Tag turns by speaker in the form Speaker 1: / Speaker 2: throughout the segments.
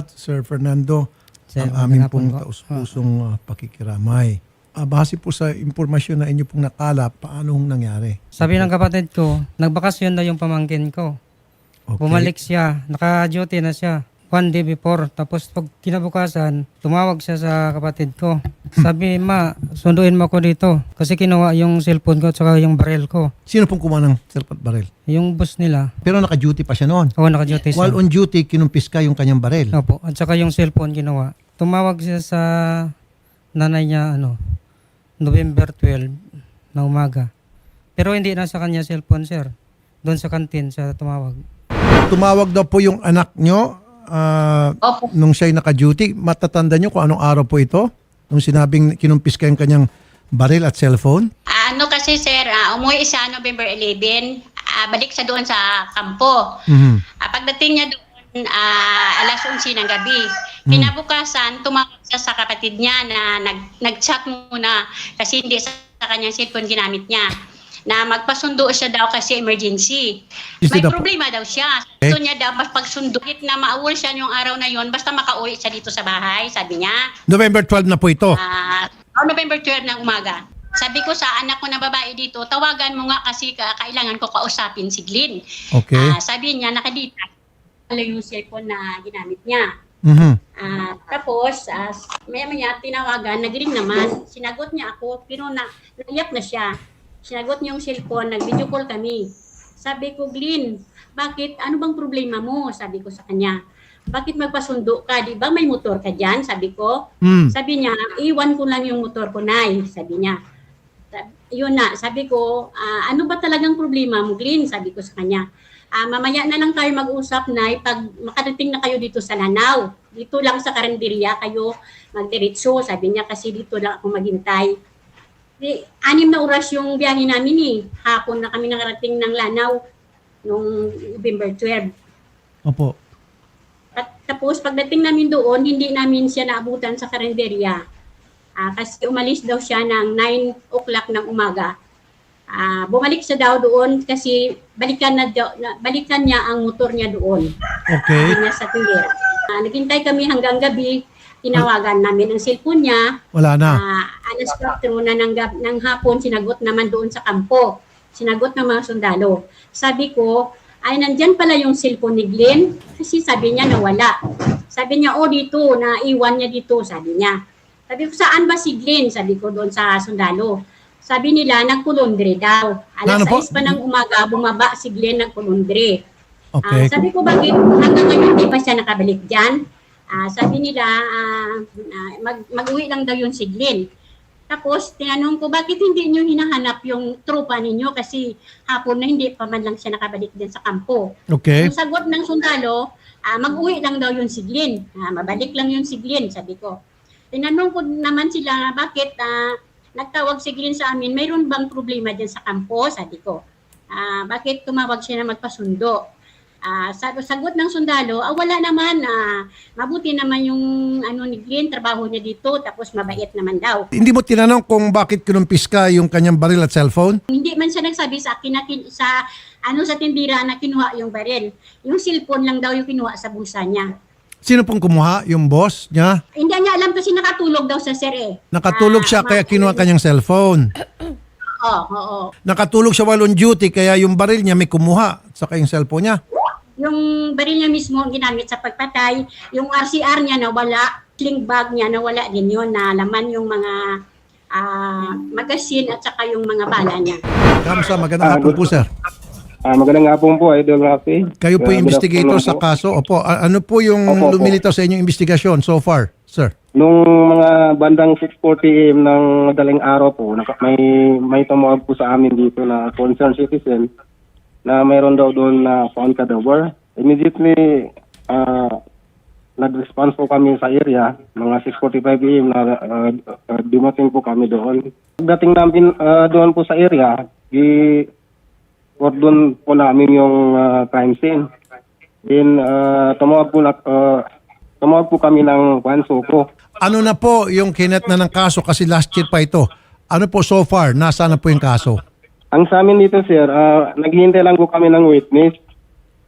Speaker 1: salamat, Sir Fernando.
Speaker 2: Sir,
Speaker 1: ang aming
Speaker 2: magandang
Speaker 1: pong
Speaker 2: hapon po.
Speaker 1: taus-pusong uh, pakikiramay. Ah, base po sa impormasyon na inyo pong nakala, paano hong nangyari?
Speaker 2: Sabi ng kapatid ko, nagbakasyon daw yung pamangkin ko.
Speaker 1: Okay.
Speaker 2: Bumalik siya, naka-duty na siya. One day before. Tapos pag kinabukasan, tumawag siya sa kapatid ko. Sabi, ma, sunduin mo ako dito. Kasi kinuha yung cellphone ko at saka yung barrel ko.
Speaker 1: Sino pong kumuha ng cellphone baril?
Speaker 2: Yung boss nila,
Speaker 1: Pero naka-duty pa siya noon.
Speaker 2: oo, naka-duty siya.
Speaker 1: While on duty, kinumpis ka yung kanyang baril.
Speaker 2: Opo, at saka yung cellphone ginawa. Tumawag siya sa nanay niya, ano, November 12 na umaga. Pero hindi na sa kanya cellphone, sir. Doon sa kantin siya tumawag.
Speaker 1: Tumawag daw po yung anak nyo ah,
Speaker 3: Opo.
Speaker 1: nung siya'y naka-duty. Matatanda nyo kung anong araw po ito? Nung sinabing kinumpis ka yung kanyang baril at cellphone?
Speaker 3: Ah, ano kasi sir, ah, umuwi siya November 11, ah, balik siya doon sa kampo.
Speaker 1: Mhm.
Speaker 3: Ah, pagdating niya doon, ah, alas 11 ng gabi. Kinabukasan, tumawag siya sa kapatid niya na nag, nag-chat muna kasi hindi sa, sa kanyang cellphone ginamit niya na magpasundo siya daw kasi emergency.
Speaker 1: Is
Speaker 3: May
Speaker 1: it a-
Speaker 3: problema daw siya.
Speaker 1: Eh?
Speaker 3: Gusto niya daw pagsundo na maawol siya yung araw na yon basta makauwi siya dito sa bahay, sabi niya.
Speaker 1: November 12 na po ito.
Speaker 3: Ah, oh, November 12 ng umaga. Sabi ko sa anak ko na babae dito, tawagan mo nga kasi ka, kailangan ko kausapin si Glenn.
Speaker 1: Okay.
Speaker 3: Ah, sabi niya, nakadita. Ano yung cellphone na ginamit niya.
Speaker 1: Mhm.
Speaker 3: Ah, tapos, uh, maya maya tinawagan, nag-ring naman. Sinagot niya ako, pero na, naiyak na siya. Sinagot niya yung cellphone, nag-video call kami. Sabi ko, Glenn, bakit, ano bang problema mo? Sabi ko sa kanya. Bakit magpasundo ka? Di ba may motor ka dyan? Sabi ko.
Speaker 1: Mm.
Speaker 3: Sabi niya, iwan ko lang yung motor ko, Nay. Sabi niya. Yun na, sabi ko, "Ah, ano ba talagang problema mo, Glenn? Sabi ko sa kanya. "Ah, mamaya na lang tayo mag-usap, Nay, pag makarating na kayo dito sa Lanao. Dito lang sa karinderya kayo magdiretso. Sabi niya, kasi dito lang ako maghintay. Di, anim na oras yung biyahe namin eh. Hapon na kami nakarating ng Lanao noong November 12.
Speaker 1: Opo.
Speaker 3: At tapos pagdating namin doon, hindi namin siya naabutan sa karinderya. Ah, kasi umalis daw siya ng 9 o'clock ng umaga. Ah, bumalik siya daw doon kasi balikan na, na balikan niya ang motor niya doon.
Speaker 1: Okay.
Speaker 3: Sabi niya sa tindera. Ah, naghintay kami hanggang gabi. Tinawagan namin ang cellphone niya.
Speaker 1: Wala na.
Speaker 3: Ah, alas 4 na ng, ng hapon, sinagot naman doon sa kampo. Sinagot ng mga sundalo. Sabi ko, ay nandyan pala yung cellphone ni Glenn kasi sabi niya nawala. Sabi niya, oh dito, naiwan niya dito, sabi niya. Sabi ko, saan ba si Glenn? Sabi ko doon sa sundalo. Sabi nila, nagkulondre daw. Alas
Speaker 1: Ano po?
Speaker 3: 6 pa ng umaga, bumaba si Glenn nagkulondre.
Speaker 1: Okay.
Speaker 3: Ah, sabi ko, bakit hanggang ngayon hindi pa siya nakabalik dyan? Ah, sabi nila, ah, mag, mag-uwi lang daw yung si Glenn. Tapos, tinanong ko, bakit hindi nyo hinahanap yung tropa ninyo? Kasi hapon na hindi pa man lang siya nakabalik din sa kampo.
Speaker 1: Okay.
Speaker 3: Yung sagot ng sundalo, ah, mag-uwi lang daw yung si Glenn. Ah, mabalik lang yung si Glenn, sabi ko. Tinanong ko naman sila, bakit ah, nagtawag si Glenn sa amin, mayroon bang problema dyan sa kampo? Sabi ko. Ah, bakit tumawag siya na magpasundo? Ah, sabi, sagot ng sundalo, ah, wala naman, ah, mabuti naman yung ano ni Glenn, trabaho niya dito, tapos mabait naman daw.
Speaker 1: Hindi mo tinanong kung bakit kinumpis ka yung kanyang baril at cellphone?
Speaker 3: Hindi man siya nagsabi sa akin na kin- sa ano sa tindira na kinuha yung baril. Yung cellphone lang daw yung kinuha sa bulsa niya.
Speaker 1: Sino pong kumuha? Yung boss niya?
Speaker 3: Hindi niya alam kasi nakatulog daw sa sir eh.
Speaker 1: Nakatulog
Speaker 3: Ah,
Speaker 1: siya kaya
Speaker 3: ma-
Speaker 1: kinuha kanyang cellphone.
Speaker 3: Oo, oo.
Speaker 1: Nakatulog siya while on duty kaya yung baril niya may kumuha saka yung cellphone niya.
Speaker 3: Yung baril niya mismo ang ginamit sa pagpatay, yung RCR niya nawala, sling bag niya nawala din yun na laman yung mga ah, magasin at saka yung mga bala niya.
Speaker 1: Kamusta? Magandang
Speaker 4: Ah,
Speaker 1: hapon po, sir.
Speaker 4: Ah, magandang hapon po, Idol Rafi.
Speaker 1: Kayo po
Speaker 4: Ah,
Speaker 1: yung
Speaker 4: good
Speaker 1: investigator
Speaker 4: afternoon
Speaker 1: sa
Speaker 4: po.
Speaker 1: kaso. Opo, a- ano po yung
Speaker 4: Opo, opo.
Speaker 1: lumilitaw sa inyong investigasyon so far, sir?
Speaker 4: Nung mga bandang 6.40 am ng madaling araw po, naka- may, may tumawag po sa amin dito na concerned citizen na mayroon daw doon na found cadaver. Immediately, ah, nag-response po kami sa area, mga 6.45 am na ah, ah, dumating po kami doon. Pagdating namin ah, doon po sa area, i doon po namin yung ah, crime scene. Then, ah, tumawag po na, ah, tumawag po kami ng Wansuko.
Speaker 1: Ano na po yung kinet na ng kaso kasi last year pa ito? Ano po so far? Nasaan na po yung kaso?
Speaker 4: Ang sa amin dito, sir, ah, naghihintay lang po kami ng witness.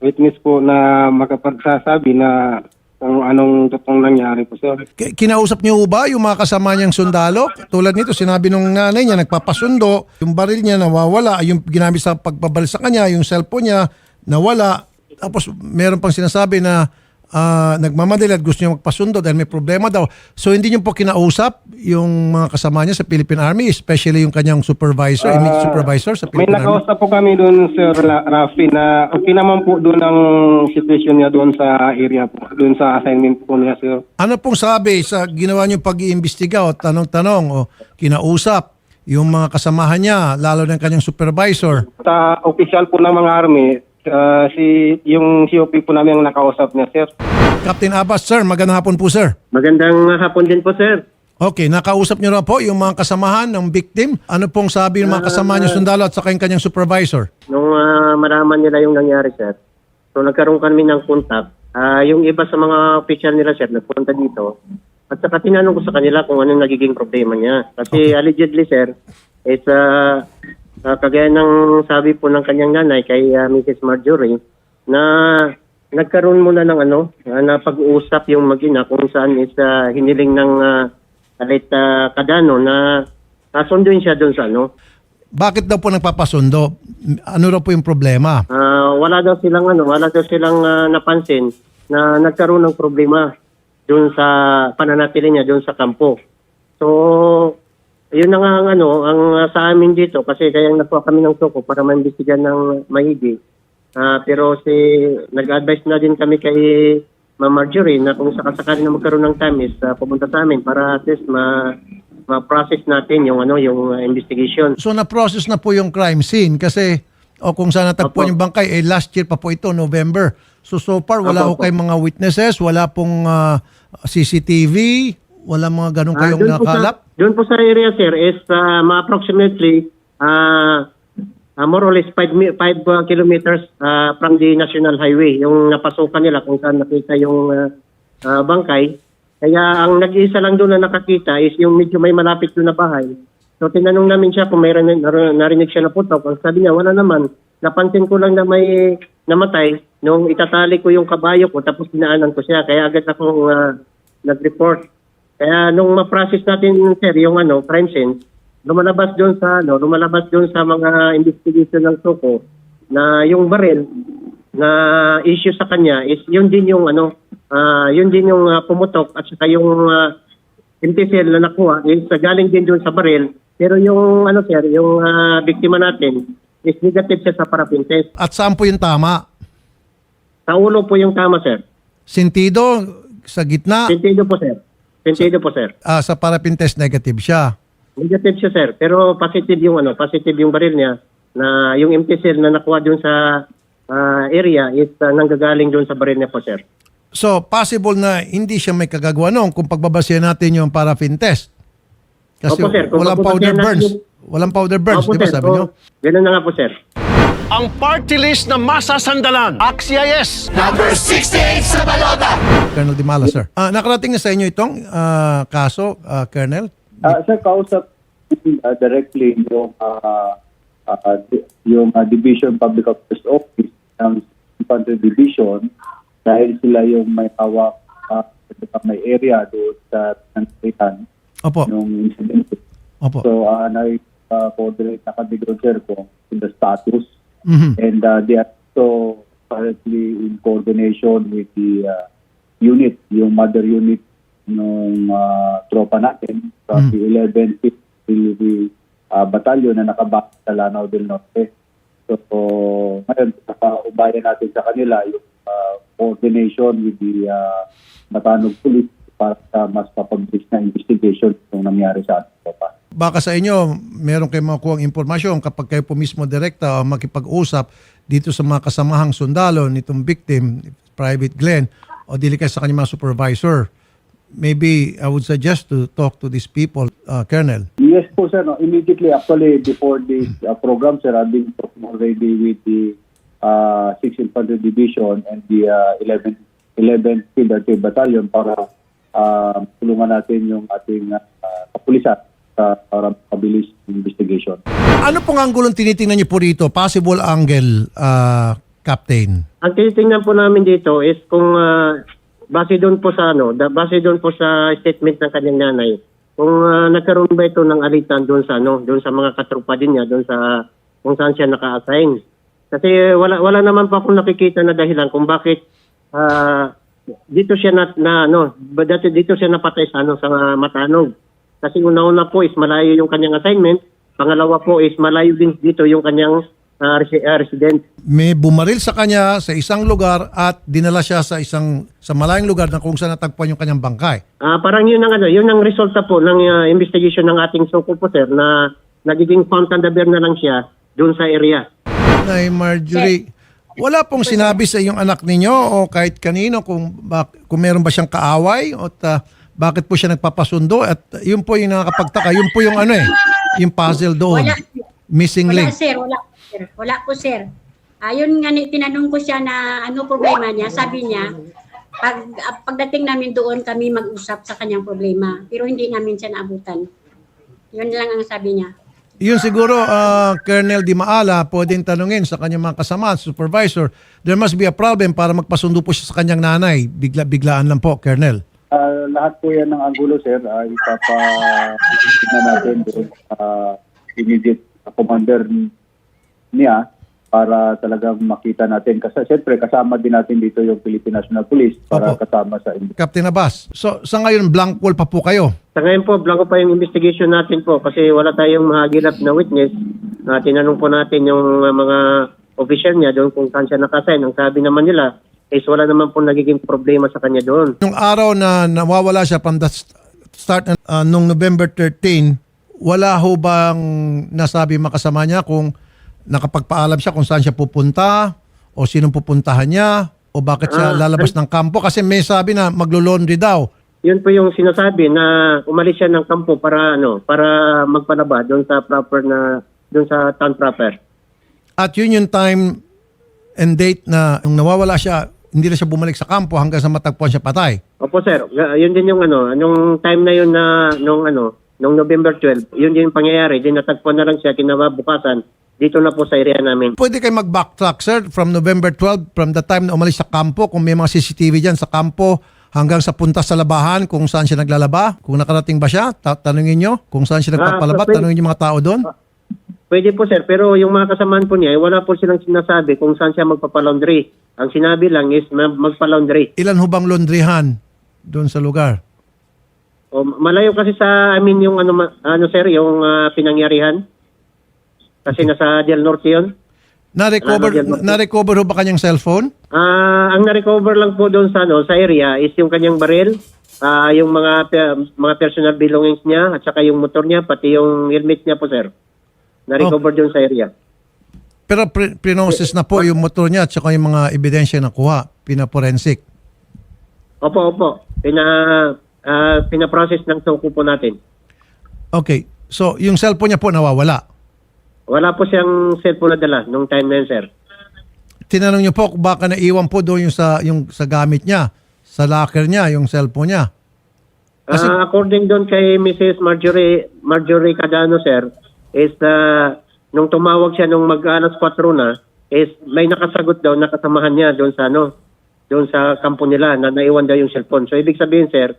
Speaker 4: Witness po na makapagsasabi na kung anong totoong nangyari po, sir.
Speaker 1: Ki- Kinausap niyo ba yung mga kasama niyang sundalo? Tulad nito, sinabi nung nanay niya, nagpapasundo, yung baril niya nawawala, yung ginamit sa pagbabal sa kanya, yung cellphone niya nawala. Tapos meron pang sinasabi na ah, nagmamadali at gusto niya magpasundo dahil may problema daw. So hindi niyo po kinausap yung mga kasama niya sa Philippine Army, especially yung kanyang supervisor, immediate supervisor sa
Speaker 4: May
Speaker 1: Philippine Army?
Speaker 4: nakausap po kami doon, Sir La- Rafi, na okay naman po doon ang situation niya doon sa area po, doon sa assignment po niya, sir.
Speaker 1: Ano pong sabi sa ginawa niyong pag-iimbestiga o tanong-tanong o kinausap yung mga kasamahan niya, lalo ng kanyang supervisor?
Speaker 4: Sa official po ng mga army, ah, si yung COP po namin ang nakausap niya, sir.
Speaker 1: Captain Abbas, sir, magandang hapon po, sir.
Speaker 5: Magandang hapon din po, sir.
Speaker 1: Okay, nakausap niyo na po yung mga kasamahan ng victim. Ano pong sabi ng mga kasamahan niyo sundalo at saka yung kanyang supervisor?
Speaker 5: Nung ah, malaman nila yung nangyari, sir, so nagkaroon kami ng contact. Ah, yung iba sa mga official nila, sir, nagpunta dito. At saka tinanong ko sa kanila kung anong nagiging problema niya. Kasi allegedly, sir, is ah, ah, kagaya ng sabi po ng kanyang nanay kay ah, Mrs. Marjorie, na nagkaroon muna ng ano, ah, na pag-uusap yung mag-ina kung saan is ah, hiniling ng uh, Alit ah, Cadano na kasunduin siya doon sa ano,
Speaker 1: Bakit daw po nagpapasundo? Ano raw po yung problema?
Speaker 5: Ah, wala daw silang ano, wala daw silang ah, napansin na nagkaroon ng problema doon sa pananatili niya doon sa kampo. So, yun na nga ang ano, ang ah, sa amin dito kasi kaya nakuha kami ng suko para maimbestigan ng maigi. Ah, pero si nag-advise na din kami kay Ma'am Marjorie na kung sakasakali na magkaroon ng time is ah, pumunta sa amin para at least ma ma-process natin yung ano yung ah, investigation.
Speaker 1: So na-process na po yung crime scene kasi o kung saan natagpuan
Speaker 5: Opo.
Speaker 1: yung bangkay, eh last year pa po ito, November. So so far, wala
Speaker 5: Opo,
Speaker 1: po kayong mga witnesses, wala pong ah, CCTV, wala mga ganun
Speaker 5: Ah,
Speaker 1: kayong
Speaker 5: doon po sa-
Speaker 1: nakalap?
Speaker 5: Doon po sa area, sir, is uh, ma-approximately uh, uh, more or less 5 kilometers uh, from the National Highway, yung napasukan nila kung saan nakita yung uh, uh, bangkay. Kaya ang nag-iisa lang doon na nakakita is yung medyo may malapit doon na bahay. So tinanong namin siya kung may rin- nar- narinig siya na putok. Ang sabi niya, wala naman. Napansin ko lang na may namatay nung itatali ko yung kabayo ko tapos dinaanan ko siya. Kaya agad akong uh, nag-report. Kaya nung ma-process natin, sir, yung ano, crime scene, lumalabas doon sa, ano, lumalabas doon sa mga investigation ng Soko na yung baril na issue sa kanya is yun din yung ano, ah, yun din yung ah, pumutok at saka yung uh, MTCL na nakuha is ah, galing din doon sa baril. Pero yung ano sir, yung ah, biktima natin is negative siya sa paraffin test.
Speaker 1: At saan po yung tama?
Speaker 5: Sa ulo po yung tama sir.
Speaker 1: Sentido, sa gitna,
Speaker 5: Sentido po sir. Sentido po sir.
Speaker 1: ah, sa parapin test negative siya.
Speaker 5: Negative siya, sir. Pero positive yung ano, positive yung baril niya na yung empty cell na nakuha doon sa ah, area is ah, nanggagaling doon sa baril niya po, sir.
Speaker 1: So, possible na hindi siya may kagagawa noon kung pagbabasihan natin yung paraffin test. Kasi
Speaker 5: Opo, sir. Kung
Speaker 1: walang powder
Speaker 5: pagbabasihan natin
Speaker 1: burns.
Speaker 5: yung-
Speaker 1: Walang powder burns,
Speaker 5: Opo,
Speaker 1: di ba
Speaker 5: sir.
Speaker 1: sabi niyo?
Speaker 5: Ganun na nga po, sir.
Speaker 6: Ang party list na masasandalan. Axia yes!
Speaker 1: Colonel Dimala, sir. Ah, nakarating na sa inyo itong ah, kaso, ah, Colonel?
Speaker 7: Uh, sir, kausap uh, directly yung uh, uh, di- yung uh, Division Public Affairs Office ng Infantry Division dahil sila yung may hawak uh, sa may area doon sa Tansitan
Speaker 1: Opo.
Speaker 7: nung incident.
Speaker 1: Opo.
Speaker 7: So, uh, na-coordinate na kami doon, sir, kung the status.
Speaker 1: Mhm.
Speaker 7: And uh, they are also currently in coordination with the uh, unit, yung mother unit ng uh, tropa natin sa
Speaker 1: Mm.
Speaker 7: the 11th PLV uh, Battalion na nakabak sa Lanao del Norte. So, ngayon, naka-ubayan natin sa kanila yung uh, coordination with the uh, Matanog Police para sa mas mapabilis na investigation kung nangyari sa ating tropa.
Speaker 1: Baka sa inyo, meron kayong makuha impormasyon kapag kayo po mismo direkta o makipag-usap dito sa mga kasamahang sundalo nitong victim, Private Glenn, o dili kayo sa kanyang mga supervisor. Maybe I would suggest to talk to these people, uh, Colonel.
Speaker 7: Yes po sir, no? immediately actually before this uh, program sir, I've been talking already with the uh, 6th Infantry Division and the uh, 11th 11th Field Artillery Battalion para uh, tulungan natin yung ating uh, kapulisan sa para mabilis investigation.
Speaker 1: Ano pong anggulong tinitingnan niyo po rito? Possible angle, uh, Captain?
Speaker 5: Ang tinitingnan po namin dito is kung ah, base doon po sa ano, da, base doon po sa statement ng kanyang nanay, kung ah, nagkaroon ba ito ng alitan doon sa ano, doon sa mga katrupa din niya, doon sa kung saan siya naka-assign. Kasi wala wala naman pa akong nakikita na dahilan kung bakit ah, dito siya na, na ano, dito, dito siya napatay sa ano sa Matanog. Kasi una-una po is malayo yung kanyang assignment, pangalawa po is malayo din dito yung kanyang ah, resi- ah, resident.
Speaker 1: May bumaril sa kanya sa isang lugar at dinala siya sa isang sa malayong lugar na kung saan natagpuan yung kanyang bangkay.
Speaker 5: Ah, parang yun ang ano, yun ang resulta po ng ah, investigation ng ating Soko po sir na nagiging fountain de bear na lang siya doon sa area.
Speaker 1: Nay Marjorie, wala pong sinabi sa iyong anak ninyo o kahit kanino kung bak- kung meron ba siyang kaaway o ta- bakit po siya nagpapasundo at yun po yung nakakapagtaka, yun po yung ano eh, yung puzzle doon.
Speaker 3: Wala.
Speaker 1: Missing
Speaker 3: Wala
Speaker 1: link.
Speaker 3: sir, wala sir. Wala po sir. Ayun nga ni tinanong ko siya na ano problema niya, sabi niya pag ah, pagdating namin doon kami mag-usap sa kanyang problema, pero hindi namin siya naabutan. Yun lang ang sabi niya.
Speaker 1: Yun siguro, ah, Colonel Di Maala, pwedeng tanungin sa kanyang mga kasama, supervisor, there must be a problem para magpasundo po siya sa kanyang nanay. Bigla-biglaan lang po, Colonel.
Speaker 7: Ah, lahat po yan ng angulo, sir, ay ipapa natin doon sa immediate commander niya para talagang makita natin. Kasi siyempre kasama din natin dito yung Philippine National Police para
Speaker 1: Opo.
Speaker 7: kasama sa
Speaker 1: Captain Abbas, so sa ngayon, blank wall pa po kayo.
Speaker 5: Sa ngayon po, blanco pa yung investigation natin po kasi wala tayong mahagilap na witness. na tinanong po natin yung uh, mga official niya doon kung saan siya nakasign. Ang sabi naman nila is wala naman po nagiging problema sa kanya doon.
Speaker 1: Nung araw na nawawala siya from the st- start uh, nung November 13, wala ho bang nasabi makasama niya kung nakapagpaalam siya kung saan siya pupunta o sinong pupuntahan niya o bakit siya
Speaker 5: Ah,
Speaker 1: lalabas ng kampo kasi may sabi na maglo-laundry daw.
Speaker 5: Yun po yung sinasabi na umalis siya ng kampo para ano, para magpalaba doon sa proper na doon sa town proper.
Speaker 1: At yun yung time and date na nung nawawala siya, hindi na siya bumalik sa kampo hanggang sa matagpuan siya patay.
Speaker 5: Opo sir, Y- yun din yung ano, anong time na yun na nung ano, nung November 12, yun din yung pangyayari, din natagpuan na lang siya kinabukasan dito na po sa area namin.
Speaker 1: Pwede kayo mag-backtrack, sir, from November 12, from the time na umalis sa kampo, kung may mga CCTV dyan sa kampo, hanggang sa punta sa labahan, kung saan siya naglalaba, kung nakarating ba siya, ta- tanungin nyo, kung saan siya nagpapalaba,
Speaker 5: Ah, pwede.
Speaker 1: tanungin yung mga tao doon.
Speaker 5: Pwede po sir, pero yung mga kasamaan po niya, eh, wala po silang sinasabi kung saan siya magpapalaundry. Ang sinabi lang is ma- magpalaundry.
Speaker 1: Ilan hubang laundryhan doon sa lugar?
Speaker 5: O, malayo kasi sa amin yung ano, ma- ano sir, yung ah, pinangyarihan. Kasi nasa Del Norte yun.
Speaker 1: Na-recover,
Speaker 5: Wala na dyan.
Speaker 1: na-recover ho ba kanyang cellphone?
Speaker 5: Ah, ang na-recover lang po doon sa ano, sa area is yung kanyang baril, ah, yung mga pe- mga personal belongings niya at saka yung motor niya pati yung helmet niya po sir. Na-recover doon sa area.
Speaker 1: Pero pre- prinosis na po yung motor niya at saka yung mga ebidensya na kuha, pinaporensik.
Speaker 5: Opo, opo. Pina ah, pina-process ng suko po natin.
Speaker 1: Okay, so yung cellphone niya po nawawala.
Speaker 5: Wala po siyang cellphone na dala nung time na yun, sir.
Speaker 1: Tinanong niyo po kung baka naiwan po doon yung sa, yung sa gamit niya, sa locker niya, yung cellphone niya. Kasi-
Speaker 5: Ah, according doon kay Mrs. Marjorie Marjorie Cadano, sir, is ah, nung tumawag siya nung mag-alas 4 na, is may nakasagot daw na kasamahan niya doon sa ano, doon sa kampo nila na naiwan daw yung cellphone. So ibig sabihin, sir,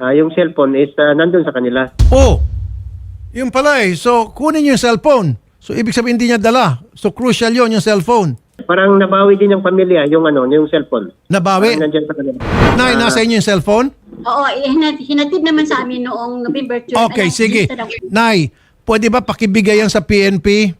Speaker 5: ah, yung cellphone is ah, nandun sa kanila.
Speaker 1: Oh, yun pala eh. So, kunin yung cellphone. So, ibig sabihin hindi niya dala. So, crucial yon yung cellphone.
Speaker 5: Parang nabawi din ng pamilya yung ano, yung cellphone.
Speaker 1: Nabawi.
Speaker 5: Parang nandyan sa kanila.
Speaker 1: Nay, nasa inyo yung cellphone?
Speaker 3: Oo, eh, hinat- hinatid naman sa amin noong November 12.
Speaker 1: Okay,
Speaker 3: Alas
Speaker 1: sige.
Speaker 3: 10 daw.
Speaker 1: Nay, pwede ba pakibigay yan sa PNP?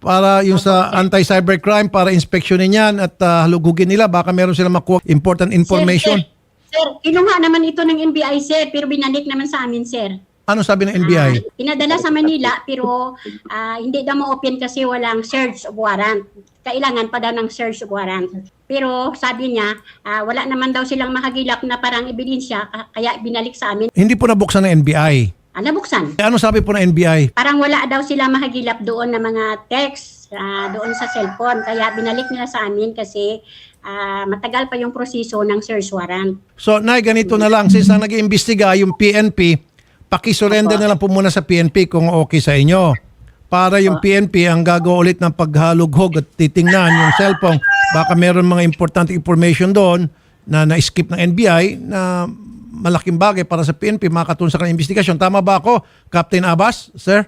Speaker 1: Para yung sa anti-cybercrime, para inspeksyonin yan at ah, halugugin nila. Baka meron silang makuha important information.
Speaker 3: Sir, sir, sir, kinuha naman ito ng NBI, sir, pero binalik naman sa amin, sir.
Speaker 1: Ano sabi ng NBI?
Speaker 3: Ah, pinadala sa Manila, pero ah, hindi daw ma-open kasi walang search of warrant. Kailangan pa daw ng search of warrant. Pero sabi niya, ah, wala naman daw silang makagilap na parang ebidensya, ka- kaya binalik sa amin.
Speaker 1: Hindi po nabuksan ng NBI.
Speaker 3: Ah, nabuksan.
Speaker 1: Ano sabi po ng NBI?
Speaker 3: Parang wala daw sila makagilap doon na mga text ah, doon sa cellphone. Kaya binalik nila sa amin kasi ah, matagal pa yung proseso ng search warrant.
Speaker 1: So, Nay, ganito na lang. Since ang nag-iimbestiga yung PNP, pakisurrender na lang po muna sa PNP kung okay sa inyo. Para yung PNP ang gagawa ulit ng paghalughog at titingnan yung cellphone. Baka meron mga importante information doon na na-skip ng NBI na malaking bagay para sa PNP makatulong sa kanilang investigasyon. Tama ba ako, Captain Abbas, sir?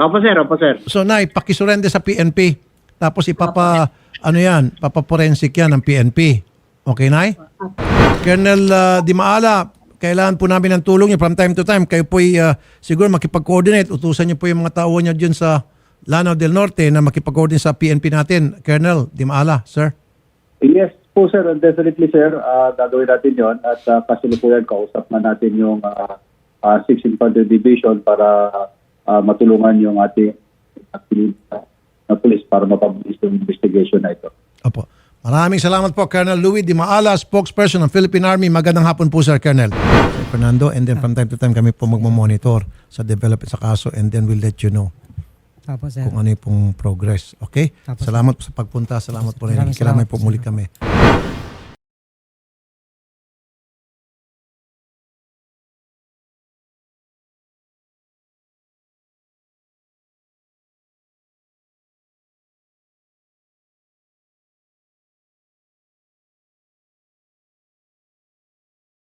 Speaker 5: Opo sir, opo sir.
Speaker 1: So na ipakisurrender sa PNP. Tapos ipapa ano yan, papaporensik yan ng PNP. Okay, Nay? Colonel uh, Di Maala, kailangan po namin ng tulong niyo from time to time. Kayo po siguro makipag-coordinate. Utusan niyo po yung mga tao niyo dyan sa Lanao del Norte na makipag-coordinate sa PNP natin. Colonel Di Maala, sir.
Speaker 7: Yes po sir, definitely sir, Ah, gagawin natin yon at uh, kasi po yan, kausap na natin yung uh, 6th Infantry Division para ah, matulungan yung ating ating uh, na police para mapabilis yung investigation na ito.
Speaker 1: Opo. Maraming salamat po, Colonel Louis Di Maala, spokesperson ng Philippine Army. Magandang hapon po, Sir Colonel. Sir Fernando, and then from time to time kami po magmamonitor sa development sa kaso and then we'll let you know
Speaker 2: Tapos sir.
Speaker 1: kung ano yung pong progress. Okay?
Speaker 2: Tapos-
Speaker 1: Salamat po sa pagpunta. Salamat po rin.
Speaker 2: Maraming
Speaker 1: Kailangan
Speaker 2: salamat
Speaker 1: po
Speaker 2: po,
Speaker 1: muli
Speaker 2: sir.
Speaker 1: kami.